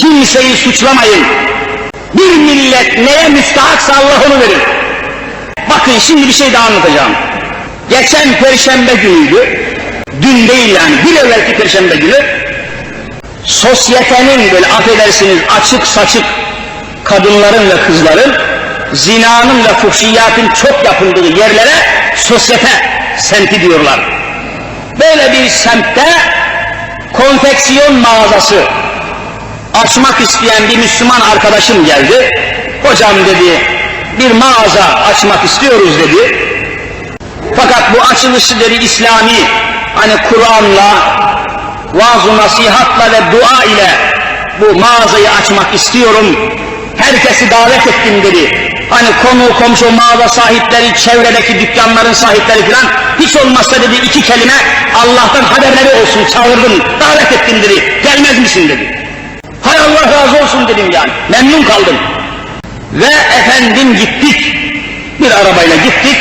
Kimseyi suçlamayın. Bir millet neye müstahaksa Allah onu verir. Bakın şimdi bir şey daha anlatacağım. Geçen perşembe günüydü. Dün değil yani bir evvelki perşembe günü. Sosyetenin böyle affedersiniz açık saçık kadınların ve kızların zinanın ve fuhşiyatın çok yapıldığı yerlere sosyete semti diyorlar. Böyle bir semtte konfeksiyon mağazası açmak isteyen bir Müslüman arkadaşım geldi. Hocam dedi bir mağaza açmak istiyoruz dedi. Fakat bu açılışı dedi İslami hani Kur'an'la vaaz nasihatla ve dua ile bu mağazayı açmak istiyorum. Herkesi davet ettim dedi. Hani konu komşu mağaza sahipleri, çevredeki dükkanların sahipleri falan hiç olmazsa dedi iki kelime Allah'tan haberleri olsun çağırdım, davet ettim dedi. Gelmez misin dedi. Razı olsun dedim yani. Memnun kaldım. Ve efendim gittik. Bir arabayla gittik.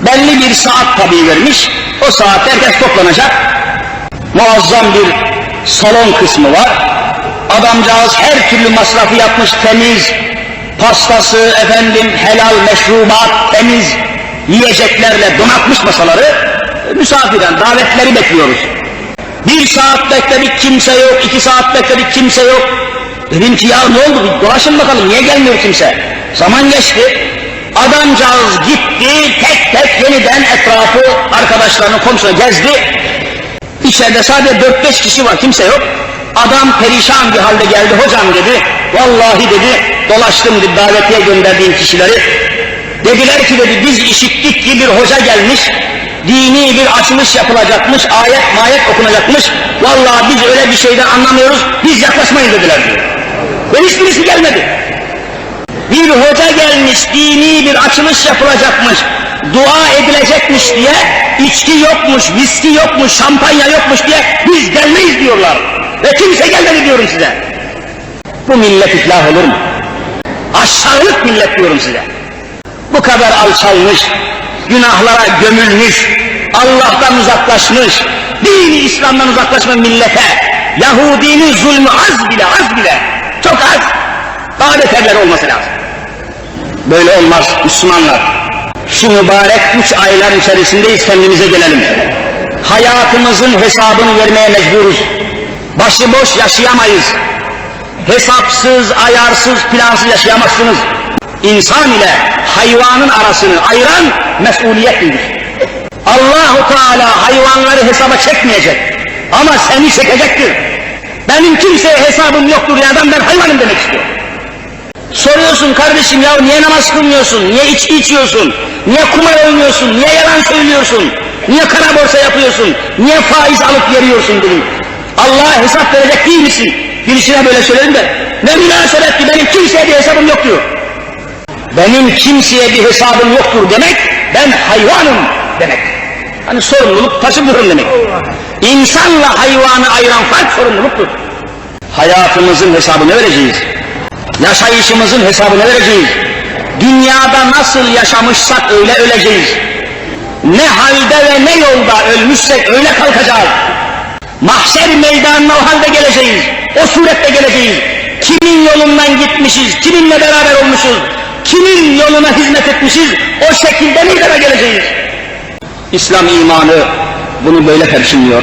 Belli bir saat tabii vermiş. O saat herkes toplanacak. Muazzam bir salon kısmı var. Adamcağız her türlü masrafı yapmış temiz. Pastası, efendim helal meşrubat, temiz yiyeceklerle donatmış masaları. Misafiren, davetleri bekliyoruz. Bir saat bekledik kimse yok, iki saat bekledik kimse yok. Dedim ki ya ne oldu bir dolaşın bakalım niye gelmiyor kimse? Zaman geçti. Adamcağız gitti tek tek yeniden etrafı arkadaşlarını komşuna gezdi. İçeride sadece dört beş kişi var kimse yok. Adam perişan bir halde geldi hocam dedi. Vallahi dedi dolaştım dedi davetiye gönderdiğim kişileri. Dediler ki dedi biz işittik ki bir hoca gelmiş. Dini bir açılış yapılacakmış, ayet mayet okunacakmış. Vallahi biz öyle bir şeyden anlamıyoruz, biz yaklaşmayın dediler diyor. Ve hiçbirisi gelmedi. Bir hoca gelmiş, dini bir açılış yapılacakmış, dua edilecekmiş diye, içki yokmuş, viski yokmuş, şampanya yokmuş diye biz gelmeyiz diyorlar. Ve kimse gelmedi diyorum size. Bu millet iflah olur mu? Aşağılık millet diyorum size. Bu kadar alçalmış, günahlara gömülmüş, Allah'tan uzaklaşmış, dini İslam'dan uzaklaşmış millete, Yahudinin zulmü az bile, az bile, çok az, daha beterler olması lazım. Böyle olmaz Müslümanlar. Şu mübarek üç aylar içerisindeyiz kendimize gelelim. Hayatımızın hesabını vermeye mecburuz. Başıboş yaşayamayız. Hesapsız, ayarsız, plansız yaşayamazsınız. İnsan ile hayvanın arasını ayıran mesuliyettir. Allahu Teala hayvanları hesaba çekmeyecek. Ama seni çekecektir. Benim kimseye hesabım yoktur ya ben hayvanım demek istiyor. Soruyorsun kardeşim ya niye namaz kılmıyorsun, niye içki içiyorsun, niye kumar oynuyorsun, niye yalan söylüyorsun, niye kara borsa yapıyorsun, niye faiz alıp veriyorsun dedim. Allah'a hesap verecek değil misin? Birisine böyle söyledim de ne münasebet ki benim kimseye bir hesabım yok diyor. Benim kimseye bir hesabım yoktur demek ben hayvanım demek. Hani sorumluluk taşımıyorum demek. İnsanla hayvanı ayıran fark sorumluluktur. Hayatımızın hesabını vereceğiz. Yaşayışımızın hesabını vereceğiz. Dünyada nasıl yaşamışsak öyle öleceğiz. Ne halde ve ne yolda ölmüşsek öyle kalkacağız. Mahşer meydanına o halde geleceğiz. O surette geleceğiz. Kimin yolundan gitmişiz, kiminle beraber olmuşuz, kimin yoluna hizmet etmişiz, o şekilde meydana geleceğiz. İslam imanı bunu böyle perçinliyor.